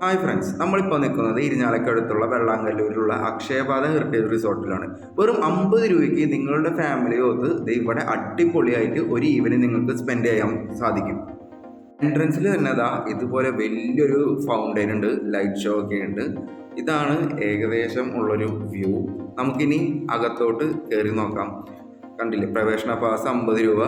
Hi friends നമ്മളിപ്പോൾ നിൽക്കുന്നത് ഇരിഞ്ഞാലക്കടുത്തുള്ള വെള്ളാങ്കല്ലൂരിലുള്ള അക്ഷയപാത heritage റിസോർട്ടിലാണ്. വെറും അമ്പത് രൂപയ്ക്ക് നിങ്ങളുടെ ഫാമിലിയൊത്ത് ദേ ഇവിടെ അടിപൊളിയായിട്ട് ഒരു ഈവനിങ് നിങ്ങൾക്ക് സ്പെൻഡ് ചെയ്യാൻ സാധിക്കും. എൻട്രൻസിൽ തന്നെ അതാ ഇതുപോലെ വലിയൊരു ഫൗണ്ടൈൻ ഉണ്ട് ലൈറ്റ് ഷോ ഒക്കെ ഉണ്ട്. ഇതാണ് ഏകദേശം ഉള്ളൊരു വ്യൂ നമുക്കിനി അകത്തോട്ട് കയറി നോക്കാം. കണ്ടില്ലേ പ്രവേശന പാസ് അമ്പത് രൂപ.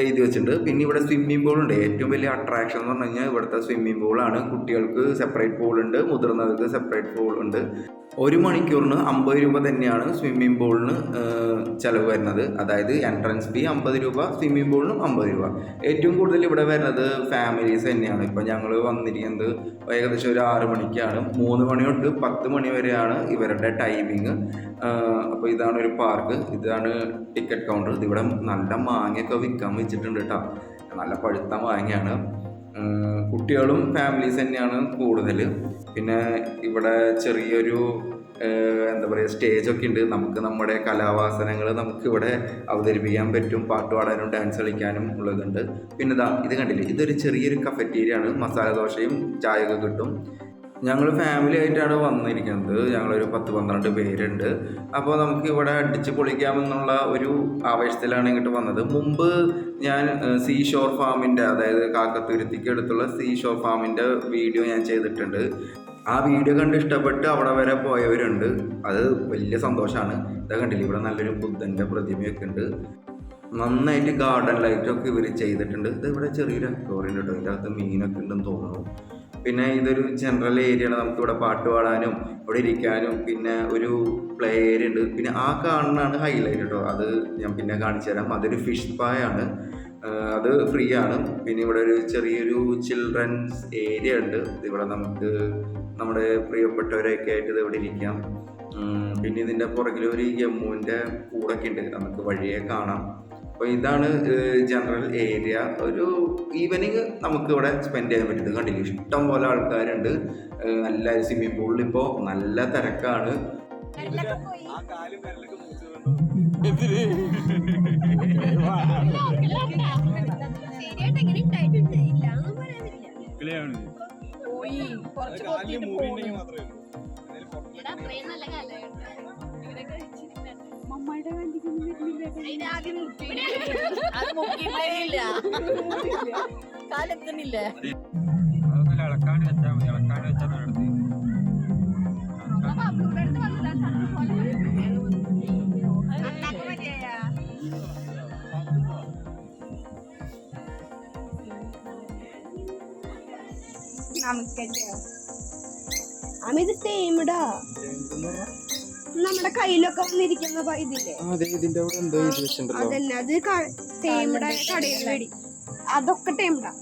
എഴുതി വെച്ചിട്ടുണ്ട്. പിന്നെ ഇവിടെ സ്വിമ്മിംഗ് ഉണ്ട്. ഏറ്റവും വലിയ അട്രാക്ഷൻ എന്ന് പറഞ്ഞു കഴിഞ്ഞാൽ ഇവിടുത്തെ സ്വിമ്മിംഗ് പൂളാണ് കുട്ടികൾക്ക് സെപ്പറേറ്റ് ഉണ്ട്. മുതിർന്നവർക്ക് സെപ്പറേറ്റ് ഉണ്ട്. ഒരു മണിക്കൂറിന് അമ്പത് രൂപ തന്നെയാണ് സ്വിമ്മിംഗ് പൂളിന് ചിലവ് വരുന്നത്. അതായത് എൻട്രൻസ് ഫീ അമ്പത് രൂപ സ്വിമ്മിംഗ് പൂളിനും അമ്പത് രൂപ. ഏറ്റവും കൂടുതൽ ഇവിടെ വരുന്നത് ഫാമിലീസ് തന്നെയാണ്. ഇപ്പം ഞങ്ങൾ വന്നിരിക്കുന്നത് ഏകദേശം ഒരു ആറ് മണിക്കാണ്. മൂന്ന് മണി തൊട്ട് പത്ത് മണി വരെയാണ് ഇവരുടെ ടൈമിങ് അപ്പോൾ ഇതാണ് ഒരു പാർക്ക്. ഇതാണ് ടിക്കറ്റ് കൗണ്ടർ. ഇതിവിടെ നല്ല മാങ്ങയൊക്കെ വിൽക്കാൻ വെച്ചിട്ടുണ്ട് കേട്ടോ നല്ല പഴുത്ത മാങ്ങയാണ്. കുട്ടികളും ഫാമിലീസ് തന്നെയാണ് കൂടുതൽ പിന്നെ ഇവിടെ ചെറിയൊരു എന്താ പറയുക സ്റ്റേജൊക്കെ ഉണ്ട്. നമുക്ക് നമ്മുടെ കലാവാസനങ്ങൾ നമുക്ക് ഇവിടെ അവതരിപ്പിക്കാൻ പറ്റും. പാട്ട് പാടാനും ഡാൻസ് കളിക്കാനും ഉള്ളതുണ്ട്. പിന്നെ ഇതാ ഇത് കണ്ടില്ലേ? ഇതൊരു ചെറിയൊരു കഫറ്റീരിയ ആണ്. മസാല ദോശയും ചായയൊക്കെ കിട്ടും. ഞങ്ങൾ ഫാമിലി ആയിട്ടാണ് വന്നിരിക്കുന്നത്. ഞങ്ങളൊരു പത്ത് പന്ത്രണ്ട് പേരുണ്ട്. അപ്പോൾ നമുക്ക് ഇവിടെ അടിച്ച് പൊളിക്കാമെന്നുള്ള ഒരു ആവേശത്തിലാണ് ഇങ്ങോട്ട് വന്നത്. മുമ്പ് ഞാൻ സീ ഷോർ ഫാമിന്റെ അതായത് കാക്കത്തുരുത്തിക്ക് അടുത്തുള്ള സീ ഷോർ ഫാമിന്റെ വീഡിയോ ഞാൻ ചെയ്തിട്ടുണ്ട്. ആ വീഡിയോ കണ്ട് ഇഷ്ടപ്പെട്ട് അവിടെ വരെ പോയവരുണ്ട്. അത് വലിയ സന്തോഷമാണ് ഇതാ കണ്ടില്ല? ഇവിടെ നല്ലൊരു ബുദ്ധന്റെ പ്രതിമയൊക്കെ ഉണ്ട്. നന്നായിട്ട് ഗാർഡൻ ലൈറ്റൊക്കെ ഇവർ ചെയ്തിട്ടുണ്ട്. ഇത് ഇവിടെ ചെറിയൊരു അക്വോറിയം കേട്ടോ. ഇതിനകത്ത് മീനൊക്കെ ഉണ്ടെന്ന് തോന്നുന്നു. പിന്നെ ഇതൊരു ജനറൽ ഏരിയ ആണ് നമുക്ക് ഇവിടെ പാട്ട് പാടാനും ഇവിടെ ഇരിക്കാനും പിന്നെ ഒരു പ്ലേ ഏരിയ ഉണ്ട് പിന്നെ ആ കാണുന്നതാണ് ഹൈലൈറ്റ് കേട്ടോ അത് ഞാൻ പിന്നെ കാണിച്ചു തരാം. അതൊരു ഫിഷ് പായാണ് അത് ഫ്രീ ആണ്. പിന്നെ ഇവിടെ ഒരു ചെറിയൊരു ചിൽഡ്രൻസ് ഏരിയ ഉണ്ട് ഇവിടെ നമുക്ക് നമ്മുടെ പ്രിയപ്പെട്ടവരെയൊക്കെ ആയിട്ട് ഇത് ഇവിടെ ഇരിക്കാം. പിന്നെ ഇതിന്റെ പുറകിൽ ഒരു കൂടൊക്കെ ഉണ്ട് നമുക്ക് വഴിയെ കാണാം. അപ്പോൾ ഇതാണ് ജനറൽ ഏരിയ ഒരു ഈവനിങ് നമുക്ക് ഇവിടെ സ്പെൻഡ് ചെയ്യാൻ പറ്റുന്നത്. കണ്ടില്ല? ഇഷ്ടം പോലെ ആൾക്കാരുണ്ട്. നല്ല സ്വിമ്മിംഗ് പൂളിൽ ഇപ്പോൾ നല്ല തിരക്കാണ്. ശരിയായിട്ട് എങ്ങനെ കാലെത്തുന്നില്ല. ഇളക്കാണ്ട് വെച്ചാൽ മതി ഇളക്കാണ്ട് വെച്ചാൽ നടത്തി മതിയായാ? അമിത് ടേമിടാ നമ്മുടെ കയ്യിലൊക്കെ വന്നിരിക്കുന്ന ഇതില്ലേ? അതെ ഇതിന്റെ അവിടെ എന്തോ ഇത് വെച്ചിട്ടുണ്ടല്ലോ. അതന്നെ അത് ടേമിടെ കടയിൽ മേടി അതൊക്കെ ടേമിടാ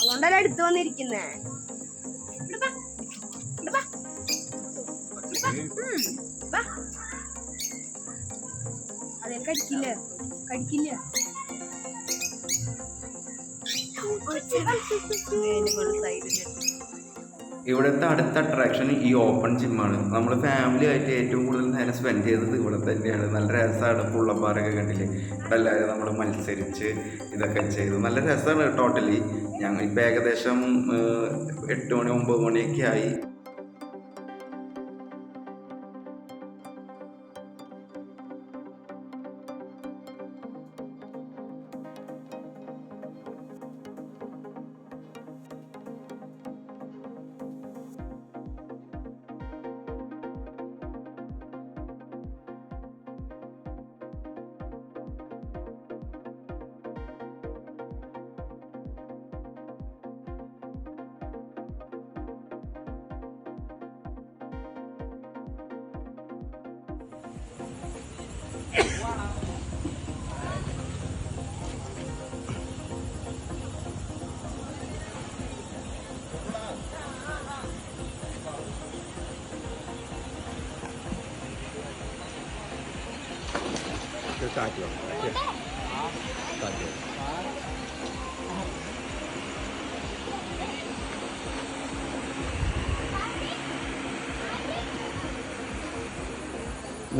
അതുകൊണ്ടല്ല അടുത്ത് വന്നിരിക്കുന്നേ. അതെ കടിക്കില്ല കടിക്കില്ല. ഇവിടുത്തെ അടുത്ത അട്രാക്ഷൻ ഈ ഓപ്പൺ ജിമ്മാണ് നമ്മൾ ഫാമിലി ആയിട്ട് ഏറ്റവും കൂടുതൽ നേരം സ്പെൻഡ് ചെയ്തത് ഇവിടെ തന്നെയാണ്. നല്ല രസമാണ് പുള്ളപ്പാറൊക്കെ കണ്ടില്ലേ? ഇവിടെ എല്ലാവരും നമ്മൾ മത്സരിച്ച് ഇതൊക്കെ ചെയ്തു. നല്ല രസമാണ് ടോട്ടലി ഞങ്ങൾ ഇപ്പം ഏകദേശം എട്ട് മണി ഒമ്പത് മണിയൊക്കെ ആയി.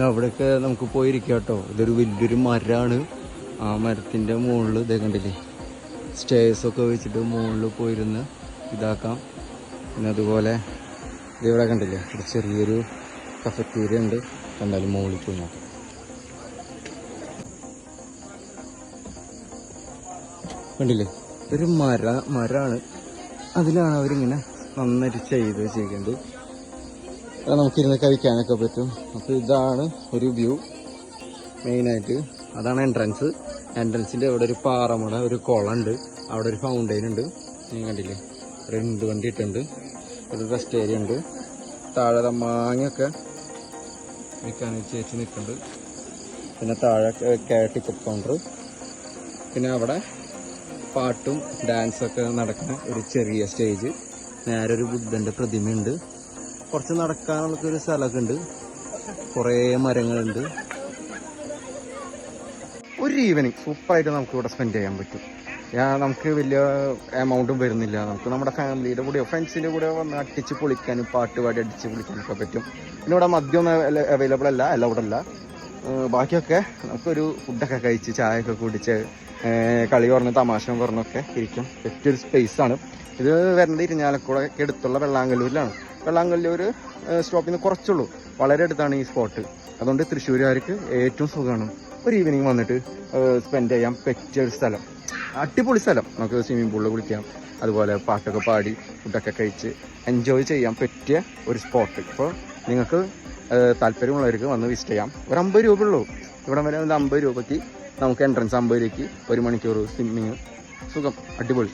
അവിടെയൊക്കെ നമുക്ക് പോയിരിക്കാം കേട്ടോ. ഇതൊരു വലിയൊരു മരമാണ്. ആ മരത്തിന്റെ മുകളിൽ ഇതേക്കണ്ടില്ലേ സ്റ്റേഴ്സൊക്കെ വെച്ചിട്ട് മുകളിൽ പോയിരുന്ന് ഇതാക്കാം. പിന്നെ അതുപോലെ ഇവിടെ കണ്ടില്ലേ? ഒരു ചെറിയൊരു കഫറ്റീരിയ ഉണ്ട്. കണ്ടാലും മുകളിൽ പോയി നോക്കാം. കണ്ടില്ലേ? ഒരു മര മരാണ്. അതിലാണ് അവരിങ്ങനെ നന്നായിട്ട് ചെയ്ത് വെച്ചിരിക്കുന്നത് അത് നമുക്കിരുന്ന് കഴിക്കാനൊക്കെ പറ്റും. അപ്പോൾ ഇതാണ് ഒരു വ്യൂ. മെയിനായിട്ട് അതാണ് എൻട്രൻസ് എൻട്രൻസിന്റെ അവിടെ ഒരു പാറമട ഒരു കുളം ഉണ്ട് അവിടെ ഒരു ഫൗണ്ടെയിൻ ഉണ്ട്. നീ കണ്ടില്ലേ? രണ്ട് ഉണ്ട് വണ്ടി ഇട്ടുണ്ട് ഒരു റെസ്റ്റ് ഏരിയ ഉണ്ട്. താഴെ മാങ്ങയൊക്കെ വിൽക്കാൻ ചേച്ചി നിൽക്കുന്നുണ്ട്. പിന്നെ താഴെ ടിക്കറ്റ് കൗണ്ടർ പിന്നെ അവിടെ പാട്ടും ഡാൻസൊക്കെ നടക്കുന്ന ഒരു ചെറിയ സ്റ്റേജ് നേരെ ഒരു ബുദ്ധന്റെ പ്രതിമയുണ്ട്. കുറച്ച് നടക്കാനുള്ള ഒരു സ്ഥലമൊക്കെ ഉണ്ട്. കുറേ മരങ്ങളുണ്ട്. ഒരു ഈവനിങ് സൂപ്പറായിട്ട് നമുക്ക് ഇവിടെ സ്പെൻഡ് ചെയ്യാൻ പറ്റും. ഞാൻ നമുക്ക് വലിയ എമൗണ്ടും വരുന്നില്ല. നമുക്ക് നമ്മുടെ ഫാമിലിയുടെ കൂടെയോ ഫ്രണ്ട്സിന്റെ കൂടെയോ വന്ന് അടിച്ച് പൊളിക്കാനും പാട്ട് പാടി അടിച്ച് പൊളിക്കാനൊക്കെ പറ്റും. പിന്നെ ഇവിടെ മദ്യമൊന്നും അവൈലബിൾ അല്ല അലൗഡ് അല്ല. ബാക്കിയൊക്കെ നമുക്കൊരു ഫുഡൊക്കെ കഴിച്ച് ചായയൊക്കെ കുടിച്ച് കളി പറഞ്ഞ് തമാശ പറഞ്ഞൊക്കെ ഇരിക്കും. പറ്റിയൊരു സ്പേസാണ് ഇത് വരുന്നത് ഇരിഞ്ഞാലക്കുടയ്ക്ക് അടുത്തുള്ള വെള്ളാങ്കല്ലൂരിലാണ്. വെള്ളാങ്കല്ലൂർ സ്റ്റോപ്പിൽ നിന്ന് കുറച്ചുള്ളൂ. വളരെ അടുത്താണ് ഈ സ്പോട്ട് അതുകൊണ്ട് തൃശ്ശൂരുകാർക്ക് ഏറ്റവും സുഖമാണ്. ഒരു ഈവനിങ് വന്നിട്ട് സ്പെൻഡ് ചെയ്യാൻ പറ്റിയ ഒരു സ്ഥലം. അടിപൊളി സ്ഥലം. നമുക്ക് സ്വിമ്മിംഗ് പൂളിൽ കുളിക്കാം. അതുപോലെ പാട്ടൊക്കെ പാടി ഫുഡൊക്കെ കഴിച്ച് എൻജോയ് ചെയ്യാൻ പറ്റിയ ഒരു സ്പോട്ട് ഇപ്പോൾ നിങ്ങൾക്ക് താല്പര്യമുള്ളവർക്ക് വന്ന് വിസിറ്റ് ചെയ്യാം. ഒരു അമ്പത് രൂപ ഉള്ളൂ. ഇവിടെ വരെ അമ്പത് രൂപയ്ക്ക് നമുക്ക് എൻട്രൻസ് അമ്പത് രൂപയ്ക്ക് ഒരു മണിക്കൂർ സ്വിമ്മിങ് സുഖം. അടിപൊളി.